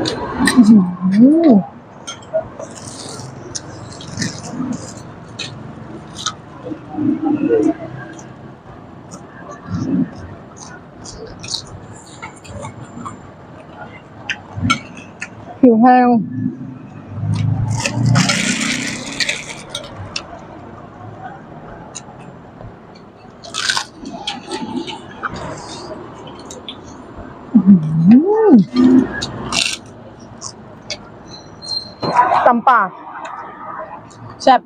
อืมผิวแห้งอืม ตำป่าแซ่บ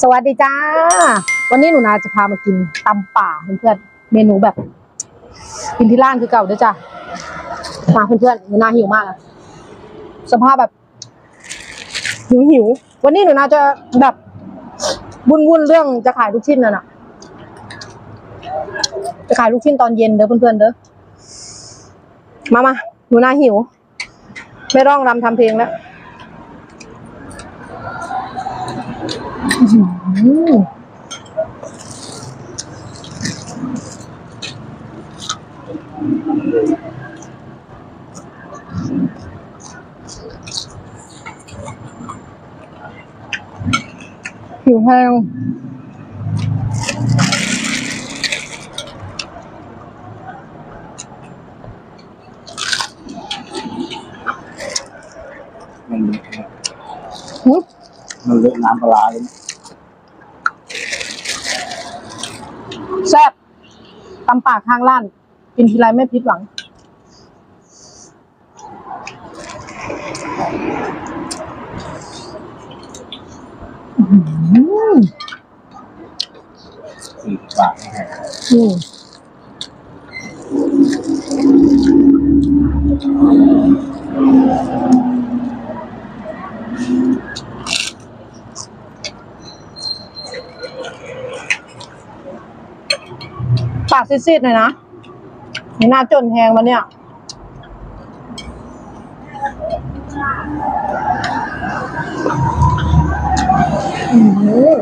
สวัสดีจ้า วันนี้หนูนาจะพามากินตำป่าเพื่อนๆเมนูแบบ กินที่ร้านคือเก่าเด้อจ้ะมาเพื่อนๆหนูนาหิวมากอะสภาพแบบหิวหิวๆวันนี้หนูนาจะแบบวุ่นๆเรื่องจะขายลูกชิ้นน่ะน่ะจะขายลูกชิ้นตอนเย็นเด้อเพื่อนๆเด้อมามาหนูนาหิว ไม่ร้องรำทำเพลงแล้วหิวแห้ง มัน หึ มันเลอะน้ำปลาร้าเลยแซ่บตำปากข้างล้าน กินทีไรไม่ผิดหวัง อื้อหือสี่สิบบาทแห้งอืม ปากซีดๆหน่อยนะนี่หน้าจนแหงมาเนี่ยอืม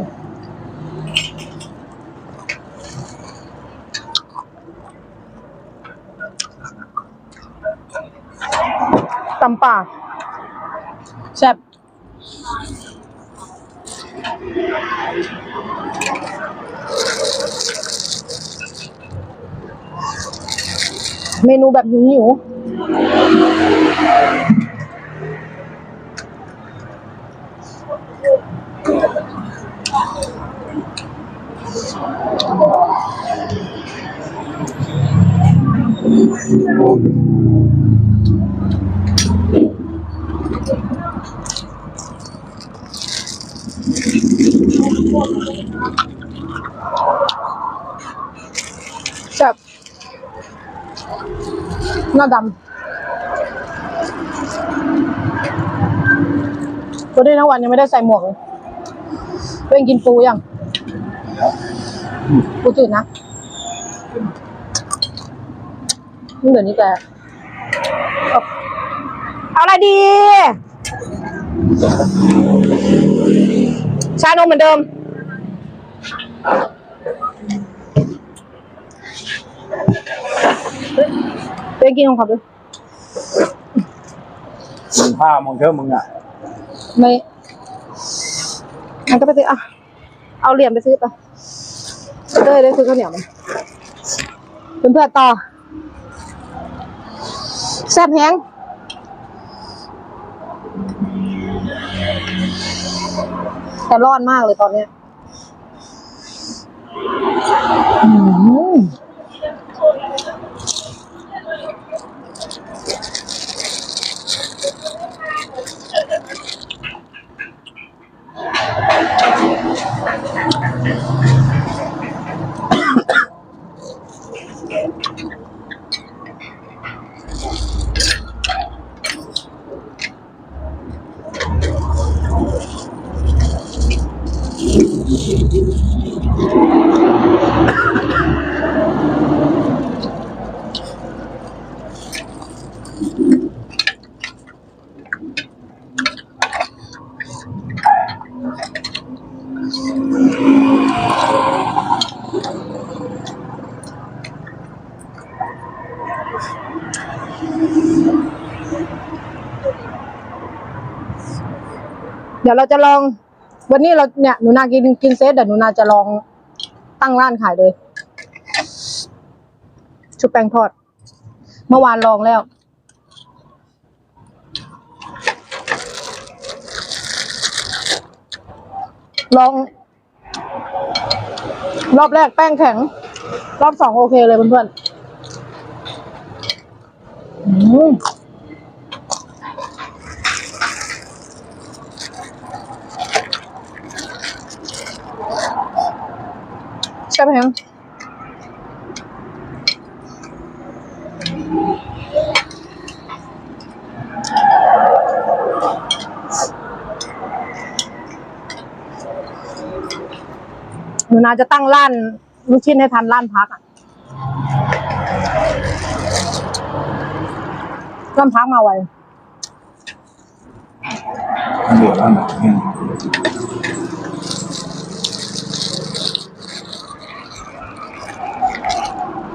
ตำป่าแซ่บ เมนูแบบหิวหิวแซ่บ หน้าดำวันนี้ทั้งวันยังไม่ได้ใส่หมวกเลยตัวเองกินปูยัง ปูจืดนะนี่เดี๋ยวนี้แกเอาเอาอะไรดี ชานมเหมือนเดิม ไปกินของเขาด้วยมึงผ้ามองเธอะมึงอะไม่มันก็ไปซื้ออะเอาเหรียญไปซื้อไปเต้ยได้ซื้อข้าวเหนียวไหมเพื่อนๆต่อแซ่บแห้งแต่ร้อนมากเลยตอนเนี้ยอืม Jalan-jalan. วันนี้เราเนี่ยหนูนากินกินเซตเดี๋ยวหนูนาจะลองตั้งร้านขายเลย ชุบแป้งทอด เมื่อวานลองแล้วลอง รอบแรกแป้งแข็ง รอบสองโอเคเลยเพื่อนๆอืมใช่ไหมยังหนูนาจะตั้งร้านลูกชิ้นให้ทันร้านพักอะร้านพักมาไวมันเหลือแล้วนะเนี่ย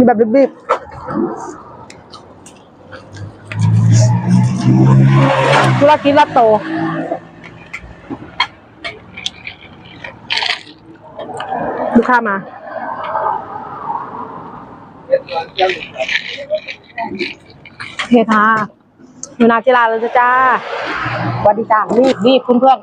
มีแบบรีบๆธุรกิจรับโตลูกค้ามาเคค่ะหนูนาจิลาเลยจ้าสวัสดีจ้ารีบรีบเพื่อน